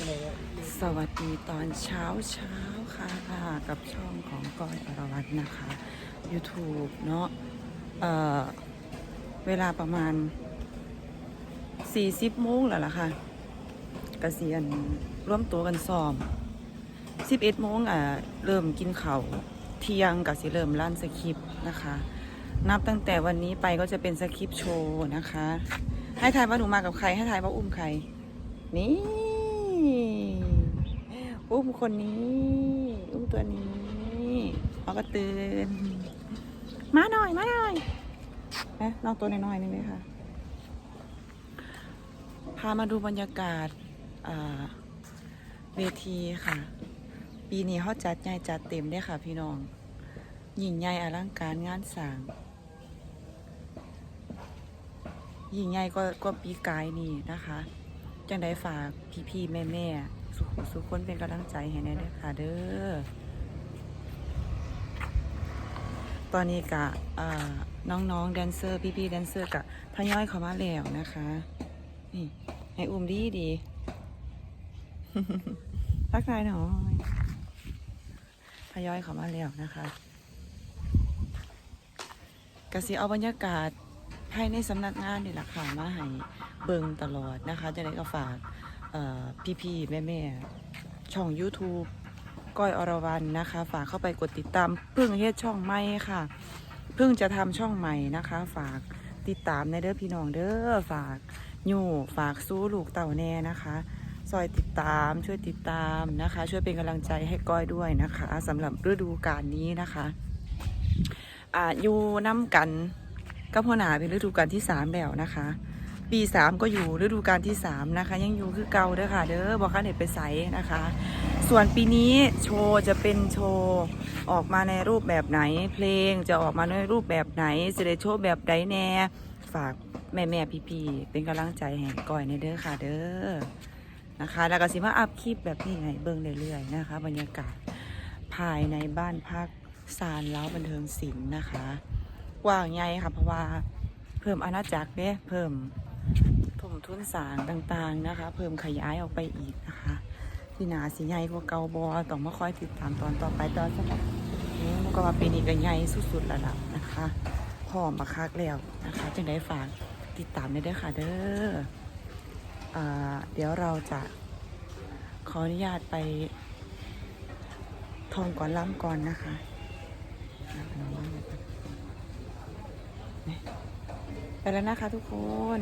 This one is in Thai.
สวัสดีตอนเช้าเช้าค่ะกับช่องของก้อยอรวัตนะคะ YouTube เนาะเอ่อเวลาประมาณ 40โมงแล้วล่ะค่ะกเกษียณร่วมตัวกันซ้อม 11โมงอะเริ่มกินข้าวเที่ยงกับสิเริ่มลั่นสคริปต์นะคะ นับตั้งแต่วันนี้ไปก็จะเป็นสคริปต์โชว์นะคะ ให้ทายว่าหนูมากับใครให้ทายว่าอุ้มใคร นี่ อุ้มคนนี้ อุ้มตัวนี้เขาก็ตื่น มาหน่อย มาหน่อยเอ๊ะลองตัวน้อยๆนึงไหมคะพามาดูบรรยากาศเวทีค่ะ ปีนี้เขาจัดใหญ่จัดเต็มเด้ค่ะ พี่น้องยิ่งใหญ่อลังการงานสร้างยิ่งใหญ่ก็ก็ปีกายนี่นะคะ จังได้ฝากพี่ๆแม่ๆสุขสุขคนเป็นกำลังใจให้แน่เด้อค่ะเด้อตอนนี้กะอ่าน้องๆแดนเซอร์พี่ๆแดนเซอร์กะทยอยเข้ามาแล้วนะคะนี่ให้อุ้มดีดีทักทายหน่อยทยอยเข้ามาแล้วนะคะกสิเอาบรรยากาศ ภายในสำนักงานนี่แหละค่ะมาให้เบิงตลอดนะคะจะได้ก็ฝากเอ่พี่ๆแม่ๆ ช่อง YouTube ก้อยอรวรรณนะคะ ฝากเข้าไปกดติดตามเพิ่งเฮ็ดช่องใหม่ค่ะ เพิ่งจะทำช่องใหม่นะคะ ฝากติดตามในเด้อพี่น้องเด้อฝากอยู่ฝากสู้ลูกเต่าแน่นะคะซอยติดตามช่วยติดตามนะคะ ช่วยเป็นกำลังใจให้ก้อยด้วยนะคะสำหรับฤดูกาลนี้นะคะ อ่าอยู่น้ำกัน ก็พอหนาเป็นฤดูกาลที่สามแล้วนะคะ ปีสามก็อยู่ฤดูกาลที่สามนะคะ ยังอยู่คือเก่าเด้อค่ะ เด้อบอกค่ะเน็ตไปใสนะคะ ส่วนปีนี้โชว์จะเป็นโชว์ออกมาในรูปแบบไหน เพลงจะออกมาในรูปแบบไหนจะได้โชว์แบบใดแน่ฝากแม่แม่พี่พี่ๆเป็นกำลังใจให้ก่อยในเด้อค่ะเด้อนะคะ แล้วก็สิมาอัพคลิปแบบนี้ให้เบิ่งเรื่อยๆนะคะ บรรยากาศภายในบ้านพักซานเล้าบันเทิงศิลป์นะคะ กว้างใหญ่ค่ะเพราะว่าเพิ่มอาณาจักรเนี่ยเพิ่มถมทุนสางต่างๆนะคะ เพิ่มขยายออกไปอีกนะคะ ที่นาสีใหญ่กว่าเกาบอต้องมาคอยติดตามตอนต่อไปตอนสักนี้มันก็ว่าปีนี้ก็ใหญ่สุดๆแล้วล่ะนะคะพร้อมมาคักแล้วนะคะจึงได้ฝากติดตามได้ด้วยค่ะเด้ออเดี๋ยวเราจะขออนุญาตไปทองก่อนล้ำก่อนนะคะ ไปแล้วนะคะทุกคน